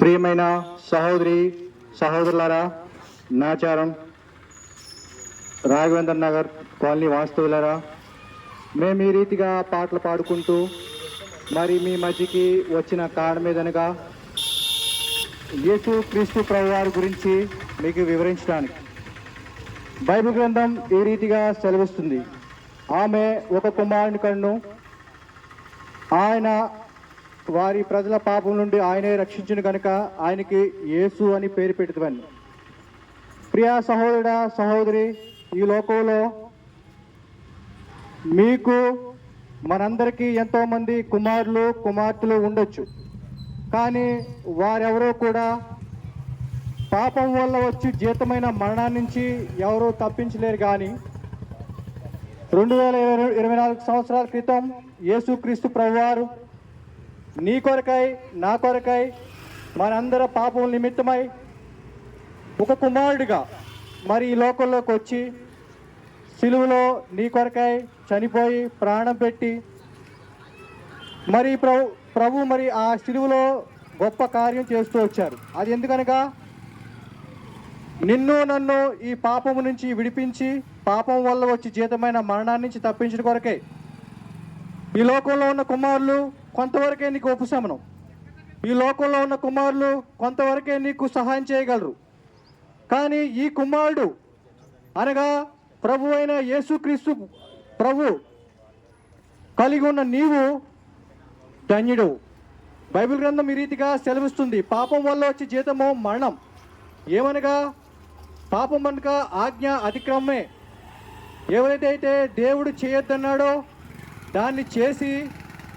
ప్రియమైన సహోదరి సహోదరులారా నాచారం రాఘవేంద్ర నగర్ కాలనీ వాస్తవులారా మేము ఈ రీతిగా పాటలు పాడుకుంటూ మరి మీ మధ్యకి వచ్చిన కారణం మీదనగా యేసు క్రీస్తు ప్రభువారి గురించి మీకు వివరించడానికి. బైబిల్ గ్రంథం ఈ రీతిగా సెలవిస్తుంది. ఆమె ఒక కుమారుని కన్ను ఆయన వారి ప్రజల పాపం నుండి ఆయనే రక్షించిన కనుక ఆయనకి యేసు అని పేరు పెడుతువని. ప్రియా సహోదరుడ సహోదరి ఈ లోకంలో మీకు మనందరికీ ఎంతోమంది కుమారులు కుమార్తెలు ఉండొచ్చు. కానీ వారెవరో కూడా పాపం వల్ల వచ్చి జీతమైన మరణాన్ని నుంచి ఎవరూ తప్పించలేరు కానీ రెండు వేల ఇరవై ఇరవై నాలుగు సంవత్సరాల క్రితం యేసుక్రీస్తు ప్రభువారు నీ కొరకై నా కొరకై మనందరి పాపం నిమిత్తమై ఒక కుమారుడిగా మరి ఈ లోకంలోకి వచ్చి సిలువలో నీ కొరకై చనిపోయి ప్రాణం పెట్టి మరి ప్రభు ప్రభు మరి ఆ సిలువలో గొప్ప కార్యం చేస్తూ వచ్చారు. అది ఎందుకనగా నిన్ను నన్ను ఈ పాపము నుంచి విడిపించి పాపం వల్ల వచ్చి జీతమైన మరణాన్ని నుంచి తప్పించిన కొరకే. ఈ లోకంలో ఉన్న కుమారులు కొంతవరకే నీకు ఉపశమనం. ఈ లోకంలో ఉన్న కుమారులు కొంతవరకే నీకు సహాయం చేయగలరు. కానీ ఈ కుమారుడు అనగా ప్రభు అయిన యేసుక్రీస్తు ప్రభు కలిగి ఉన్న నీవు ధన్యుడు. బైబిల్ గ్రంథం ఈ రీతిగా సెలవిస్తుంది. పాపం వల్ల వచ్చే జీతము మరణం. ఏమనగా? పాపం అనక ఆజ్ఞ అతిక్రమమే. ఎవరైతే అయితే దేవుడు చేయొద్దన్నాడో దాన్ని చేసి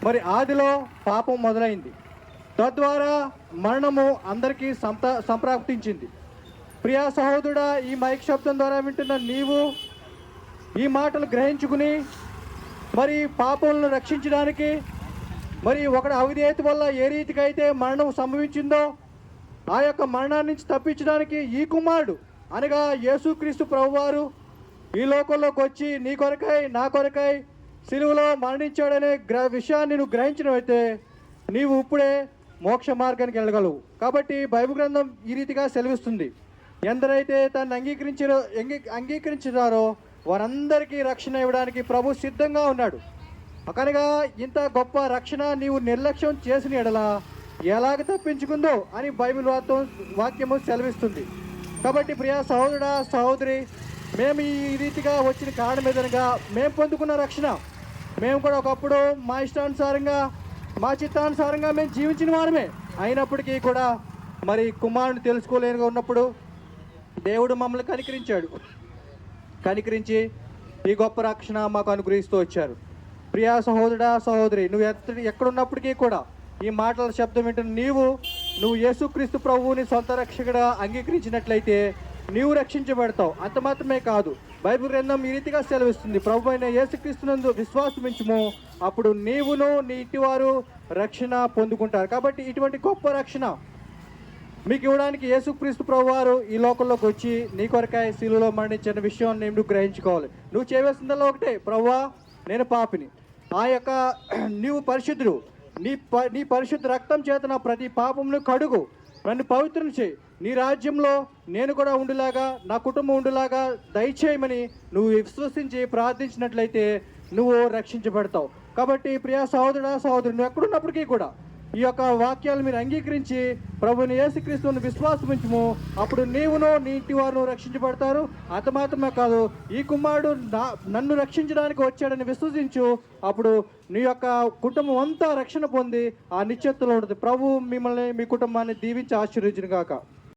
మరి ఆదిలో పాపం మొదలైంది. తద్వారా మరణము అందరికీ సంత సంప్రాప్తించింది. ప్రియా సహోదరుడా ఈ మైక్ శబ్దం ద్వారా వింటున్న నీవు ఈ మాటలు గ్రహించుకుని మరి పాపలను రక్షించడానికి మరి ఒకటి అవిధేయత వల్ల ఏ రీతికి అయితే మరణం సంభవించిందో ఆ యొక్క మరణాన్ని నుంచి తప్పించడానికి ఈ కుమారుడు అనగా యేసుక్రీస్తు ప్రభువారు ఈ లోకంలోకి వచ్చి నీ కొరకై నా కొరకై సిలువలో మరణించాడనే గ్ర విషయాన్ని నువ్వు గ్రహించినవైతే నీవు ఇప్పుడే మోక్ష మార్గానికి వెళ్ళగలవు. కాబట్టి బైబిల్ గ్రంథం ఈ రీతిగా సెలవిస్తుంది. ఎందరైతే తను అంగీకరించారో అంగీ అంగీకరించారో వారందరికీ రక్షణ ఇవ్వడానికి ప్రభు సిద్ధంగా ఉన్నాడు. కనుక ఇంత గొప్ప రక్షణ నీవు నిర్లక్ష్యం చేసిన ఎడలా ఎలాగ తప్పించుకుందో అని బైబిల్ వాక్యం వాక్యము సెలవిస్తుంది. కాబట్టి ప్రియా సహోదరుడా సహోదరి మేము ఈ రీతిగా వచ్చిన కారణం ఏదనగా మేము పొందుకున్న రక్షణ. మేము కూడా ఒకప్పుడు మా ఇష్టానుసారంగా మా చిత్తానుసారంగా మేము జీవించిన వారమే. అయినప్పటికీ కూడా మరి కుమారుని తెలుసుకోలేనిగా ఉన్నప్పుడు దేవుడు మమ్మల్ని కనికరించాడు. కనికరించి ఈ గొప్ప రక్షణ మాకు అనుగ్రహిస్తూ వచ్చారు. ప్రియా సహోదరా సహోదరి నువ్వు ఎత్త ఎక్కడున్నప్పటికీ కూడా ఈ మాటల శబ్దం వింటున్న నీవు నువ్వు యేసుక్రీస్తు ప్రభువుని సొంత రక్షకుడా అంగీకరించినట్లయితే నీవు రక్షించబడతావు. అంత మాత్రమే కాదు. బైబిల్ గ్రంథం ఈ రీతిగా సెలవిస్తుంది. ప్రభు అయిన యేసుక్రీస్తునందు విశ్వాసమించుము అప్పుడు నీవును నీ ఇంటివారు రక్షణ పొందుకుంటారు. కాబట్టి ఇటువంటి గొప్ప రక్షణ మీకు ఇవ్వడానికి యేసుక్రీస్తు ప్రభు వారు ఈ లోకంలోకి వచ్చి నీ కొరకాయ శిలువలో మరణించిన విషయం నేను నువ్వు గ్రహించుకోవాలి. నువ్వు చేయవలసిందల్లా ఒకటే. ప్రభువా నేను పాపిని. ఆ యొక్క నీవు పరిశుద్ధుడు. నీ ప నీ పరిశుద్ధ రక్తం చేత నా ప్రతి పాపమును కడుగు. నన్ను పవిత్రం చేయి. నీ రాజ్యంలో నేను కూడా ఉండేలాగా నా కుటుంబం ఉండేలాగా దయచేయమని నువ్వు విశ్వసించి ప్రార్థించినట్లయితే నువ్వు రక్షించబడతావు. కాబట్టి ప్రియా సహోదరుడా సహోదరుడు నువ్వు ఎక్కడున్నప్పటికీ కూడా ఈ యొక్క వాక్యాలు మీరు అంగీకరించి ప్రభుని యేసుక్రీస్తుని విశ్వాసమించము. అప్పుడు నీవును నీ ఇంటి వారు రక్షించబడతారు. అంత మాత్రమే కాదు ఈ కుమారుడు నా నన్ను రక్షించడానికి వచ్చాడని విశ్వసించు. అప్పుడు నీ యొక్క కుటుంబం అంతా రక్షణ పొంది ఆ నిశ్చత్తులో ఉంటుంది. ప్రభు మిమ్మల్ని మీ కుటుంబాన్ని దీవించి ఆశీర్వదించును కాక